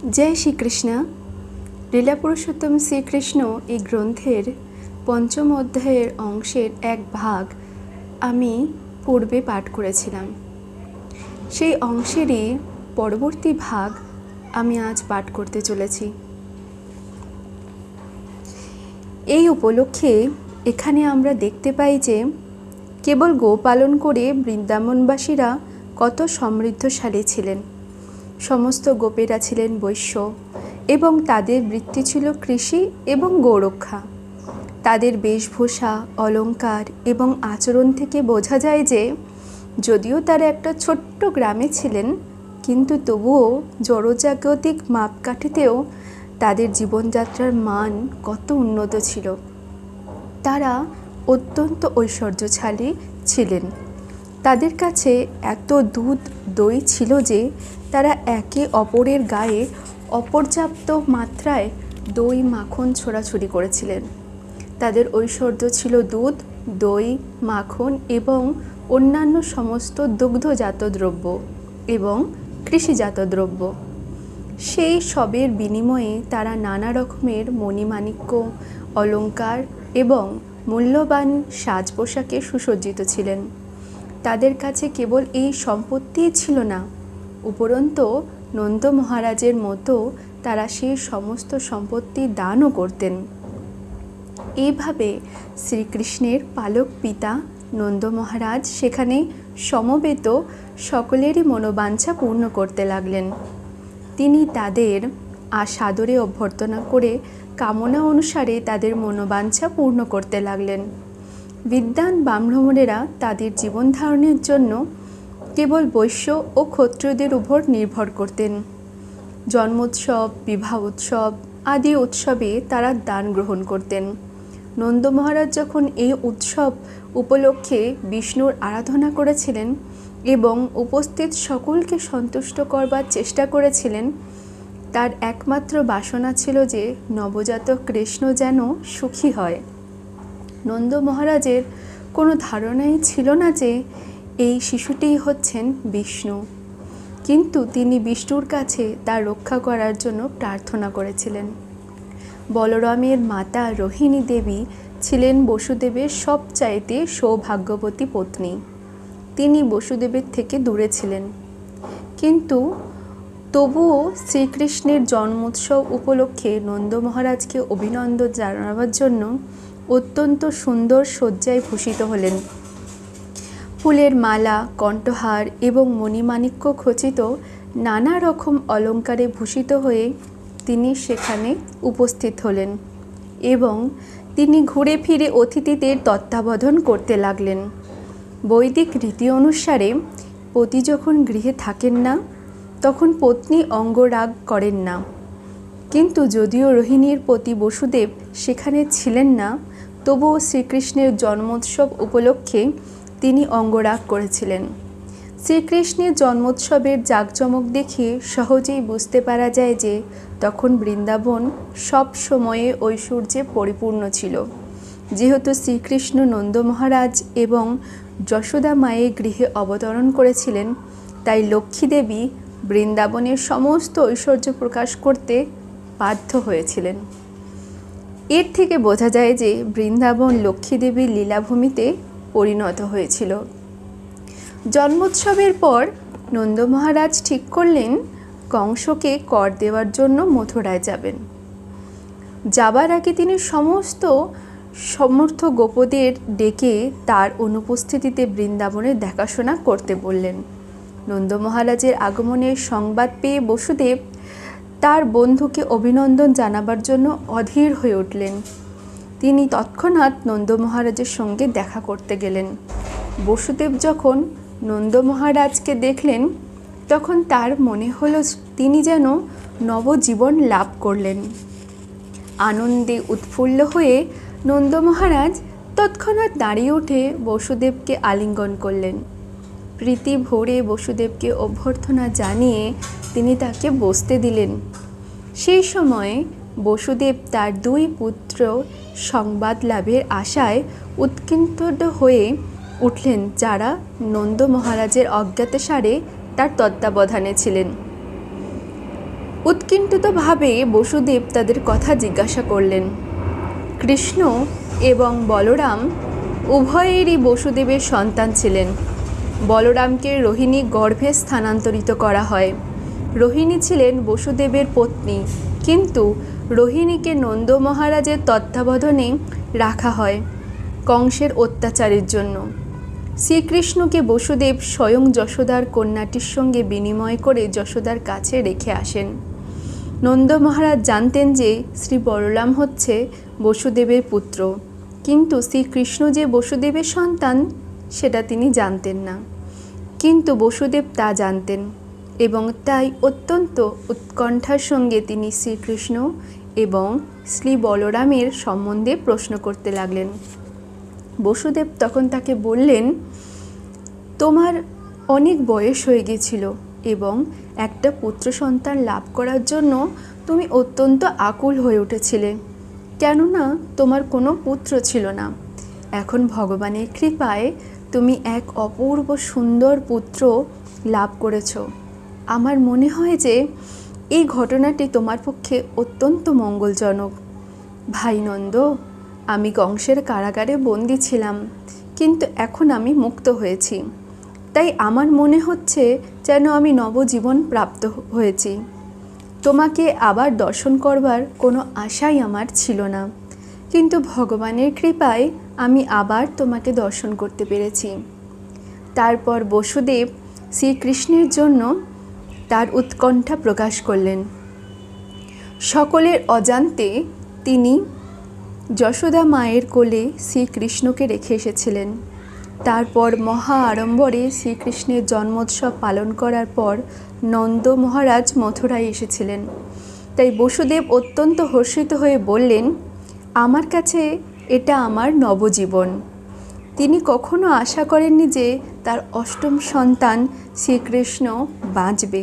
জয় শ্রীকৃষ্ণ। লীলা পুরুষোত্তম শ্রীকৃষ্ণ এই গ্রন্থের পঞ্চম অধ্যায়ের অংশের এক ভাগ আমি পূর্বে পাঠ করেছিলাম। সেই অংশেরই পরবর্তী ভাগ আমি আজ পাঠ করতে চলেছি। এই উপলক্ষে এখানে আমরা দেখতে পাই যে কেবল গোপালন করে বৃন্দাবনবাসীরা কত সমৃদ্ধশালী ছিলেন। সমস্ত গোপেরা ছিলেন বৈশ্য এবং তাদের বৃত্তি ছিল কৃষি এবং গোরক্ষা। তাদের বেশভূষা অলংকার এবং আচরণ থেকে বোঝা যায় যে, যদিও তারা একটা ছোট্ট গ্রামে ছিলেন, কিন্তু তবুও জড়জাগতিক মাপকাঠিতেও তাদের জীবনযাত্রার মান কত উন্নত ছিল। তারা অত্যন্ত ঐশ্বর্যশালী ছিলেন। তাদের কাছে এত দুধ দই ছিল যে তারা একে অপরের গায়ে অপর্যাপ্ত মাত্রায় দই মাখন ছোড়াছুড়ি করেছিলেন। তাদের ঐশ্বর্য ছিল দুধ, দই, মাখন এবং অন্যান্য সমস্ত দুগ্ধজাত দ্রব্য এবং কৃষিজাত দ্রব্য। সেই সবের বিনিময়ে তারা নানা রকমের মণিমাণিক্য অলংকার এবং মূল্যবান সাজ পোশাকে সুসজ্জিত ছিলেন। তাদের কাছে কেবল এই সম্পত্তিই ছিল না। উপরন্ত নন্দ মহারাজের মতো তারা সেই সমস্ত সম্পত্তি দানও করতেন। এইভাবে শ্রীকৃষ্ণের পালক পিতা নন্দ মহারাজ সেখানে সমবেত সকলেরই মনোবাঞ্ছা পূর্ণ করতে লাগলেন। তিনি তাদের আসাদরে অভ্যর্থনা করে কামনা অনুসারে তাদের মনোবাঞ্ছা পূর্ণ করতে লাগলেন। বিদ্যান ব্রাহ্মণেরা তাদের জীবন ধারণের জন্য কেবল বৈশ্য ও ক্ষত্রিয়দের উপর নির্ভর করতেন। জন্মোৎসব বিবাহ উৎসব আদি উৎসবে তারা দান গ্রহণ করতেন। নন্দ মহারাজ যখন এই উৎসব উপলক্ষে বিষ্ণুর আরাধনা করেছিলেন এবং উপস্থিত সকলকে সন্তুষ্ট করবার চেষ্টা করেছিলেন, তার একমাত্র বাসনা ছিল যে নবজাতক কৃষ্ণ যেন সুখী হয়। নন্দ মহারাজের কোনো ধারণাই ছিল না যে এই শিশুটিই হচ্ছেন বিষ্ণু। কিন্তু তিনি বিষ্ণুর কাছে তার রক্ষা করার জন্য প্রার্থনা করেছিলেন। বলরামের মাতা রোহিণী দেবী ছিলেন বসুদেবের সবচাইতে সৌভাগ্যবতী পত্নী। তিনি বসুদেবের থেকে দূরে ছিলেন। কিন্তু তবুও শ্রীকৃষ্ণের জন্মোৎসব উপলক্ষে নন্দ মহারাজকে অভিনন্দন জানাবার জন্য অত্যন্ত সুন্দর শয্যায় ভূষিত হলেন। ফুলের মালা, কণ্ঠহার এবং মণিমাণিক্য খচিত নানা রকম অলঙ্কারে ভূষিত হয়ে তিনি সেখানে উপস্থিত হলেন এবং তিনি ঘুরে ফিরে অতিথিদের তত্ত্বাবধান করতে লাগলেন। বৈদিক রীতি অনুসারে পতি যখন গৃহে থাকেন না, তখন পত্নী অঙ্গরাগ করেন না। কিন্তু যদিও রোহিণীর পতি বসুদেব সেখানে ছিলেন না তবুও শ্রীকৃষ্ণের জন্মোৎসব উপলক্ষে তিনি অঙ্গরাগ করেছিলেন। শ্রীকৃষ্ণের জন্মোৎসবের জাঁকজমক দেখে সহজেই বুঝতে পারা যায় যে তখন বৃন্দাবন সব সময়ে ঐশ্বর্যে পরিপূর্ণ ছিল। যেহেতু শ্রীকৃষ্ণ নন্দ মহারাজ এবং যশোদা মায়ের গৃহে অবতরণ করেছিলেন, তাই লক্ষ্মীদেবী বৃন্দাবনের সমস্ত ঐশ্বর্য প্রকাশ করতে বাধ্য হয়েছিলেন। এর থেকে বোঝা যায় যে বৃন্দাবন লক্ষ্মী দেবীর লীলাভূমিতে পরিণত হয়েছিল। জন্মোৎসবের পর নন্দ মহারাজ ঠিক করলেন কংসকে কর দেওয়ার জন্য মথুরায় যাবেন। যাবার আগে তিনি সমস্ত সমর্থ গোপদের ডেকে তার অনুপস্থিতিতে বৃন্দাবনের দেখাশোনা করতে বললেন। নন্দ মহারাজের আগমনের সংবাদ পেয়ে বসুদেব তার বন্ধুকে অভিনন্দন জানাবার জন্য অধীর হয়ে উঠলেন। তিনি তৎক্ষণাৎ নন্দ মহারাজের সঙ্গে দেখা করতে গেলেন। বসুদেব যখন নন্দ মহারাজকে দেখলেন, তখন তার মনে হলো তিনি যেন নবজীবন লাভ করলেন। আনন্দে উৎফুল্ল হয়ে নন্দ মহারাজ তৎক্ষণাৎ দাঁড়িয়ে উঠে বসুদেবকে আলিঙ্গন করলেন। প্রীতি ভরে বসুদেবকে অভ্যর্থনা জানিয়ে তিনি তাকে বসতে দিলেন। সেই সময় বসুদেব তার দুই পুত্র সংবাদ লাভের আশায় উৎকণ্ঠ হয়ে উঠলেন, যারা নন্দ মহারাজের অজ্ঞাতসারে তার তত্ত্বাবধানে ছিলেন। উৎকণ্ঠিতভাবে বসুদেব তাদের কথা জিজ্ঞাসা করলেন, কৃষ্ণ এবং বলরাম উভয়েরই বসুদেবের সন্তান ছিলেন। বলরামকে রোহিণী গর্ভে স্থানান্তরিত করা হয়। রোহিণী ছিলেন বসুদেবের পত্নী। কিন্তু রোহিণীকে নন্দ মহারাজের তত্ত্বাবধানে রাখা হয় কংসের অত্যাচারের জন্য। শ্রীকৃষ্ণকে বসুদেব স্বয়ং যশোদার কন্যাটির সঙ্গে বিনিময় করে যশোদার কাছে রেখে আসেন। নন্দ মহারাজ জানতেন যে শ্রী বলরাম হচ্ছে বসুদেবের পুত্র। কিন্তু শ্রীকৃষ্ণ যে বসুদেবের সন্তান, সেটা তিনি জানতেন না। কিন্তু বসুদেব তা জানতেন। এবং তাই অত্যন্ত উৎকণ্ঠার সঙ্গে তিনি শ্রীকৃষ্ণ এবং শ্রী বলরামের সম্বন্ধে প্রশ্ন করতে লাগলেন। বসুদেব তখন তাকে বললেন, তোমার অনেক বয়স হয়ে গেছিল এবং একটা পুত্র সন্তান লাভ করার জন্য তুমি অত্যন্ত আকুল হয়ে উঠেছিলে। কেননা তোমার কোনো পুত্র ছিল না। এখন ভগবানের কৃপায় তুমি এক অপূর্ব সুন্দর পুত্র লাভ করেছ। আমার মনে হয় যে এই ঘটনাটি তোমার পক্ষে অত্যন্ত মঙ্গলজনক। ভাই নন্দ, আমি কংসের কারাগারে বন্দি ছিলাম, কিন্তু এখন আমি মুক্ত হয়েছি। তাই আমার মনে হচ্ছে যেন আমি নবজীবন প্রাপ্ত হয়েছি। তোমাকে আবার দর্শন করবার কোনো আশাই আমার ছিল না। কিন্তু ভগবানের কৃপায় আমি আবার তোমাকে দর্শন করতে পেরেছি। তারপর বসুদেব শ্রীকৃষ্ণের জন্য তার উৎকণ্ঠা প্রকাশ করলেন। সকলের অজান্তে তিনি যশোদা মায়ের কোলে শ্রীকৃষ্ণকে রেখে এসেছিলেন। তারপর মহা আড়ম্বরে শ্রীকৃষ্ণের জন্মোৎসব পালন করার পর নন্দ মহারাজ মথুরায় এসেছিলেন। তাই বসুদেব অত্যন্ত হর্ষিত হয়ে বললেন, আমার কাছে এটা আমার নবজীবন। তিনি কখনো আশা করেননি যে তার অষ্টম সন্তান শ্রীকৃষ্ণ বাঁচবে,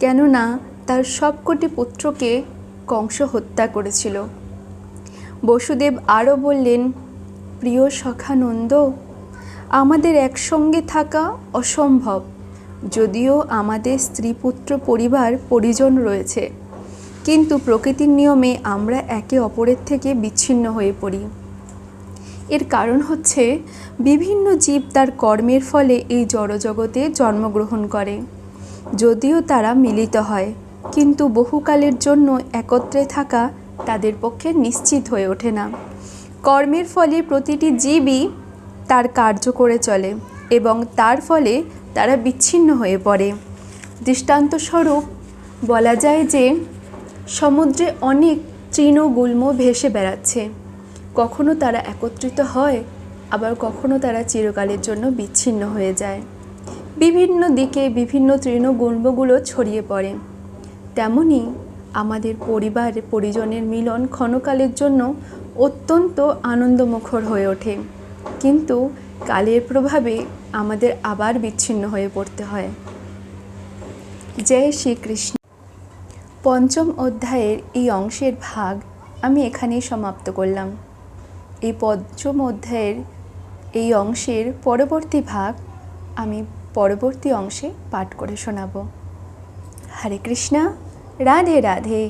কেননা তার সবকটি পুত্রকে কংস হত্যা করেছিল। বসুদেব আরও বললেন, প্রিয় সখানন্দ, আমাদের একসঙ্গে থাকা অসম্ভব, যদিও আমাদের স্ত্রী পুত্র পরিবার পরিজন রয়েছে, কিন্তু প্রকৃতির নিয়মে আমরা একে অপরের থেকে বিচ্ছিন্ন হয়ে পড়ি। এর কারণ হচ্ছে বিভিন্ন জীব তার কর্মের ফলে এই জড়জগতে জন্মগ্রহণ করে। যদিও তারা মিলিত হয়, কিন্তু বহুকালের জন্য একত্রে থাকা তাদের পক্ষে নিশ্চিত হয়ে ওঠে না। কর্মের ফলে প্রতিটি জীবই তার কার্য করে চলে এবং তার ফলে তারা বিচ্ছিন্ন হয়ে পড়ে। দৃষ্টান্তস্বরূপ বলা যায় যে সমুদ্রে অনেক তৃণগুল্ম ভেসে বেড়াচ্ছে। কখনো তারা একত্রিত হয়, আবার কখনো তারা চিরকালের জন্য বিচ্ছিন্ন হয়ে যায়। বিভিন্ন দিকে বিভিন্ন তৃণগুল্মগুলো ছড়িয়ে পড়ে। তেমনি আমাদের পরিবার পরিজনের মিলন ক্ষণকালের জন্য অত্যন্ত আনন্দমুখর হয়ে ওঠে। কিন্তু কালের প্রভাবে আমাদের আবার বিচ্ছিন্ন হয়ে পড়তে হয়। জয় শ্রীকৃষ্ণ। পঞ্চম অধ্যায়ের এই অংশের ভাগ আমি এখানেই সমাপ্ত করলাম। এই পঞ্চম অধ্যায়ের এই অংশের পরবর্তী ভাগ আমি পরবর্তী অংশে পাঠ করে শোনাব। হরে কৃষ্ণা, রাধে রাধে।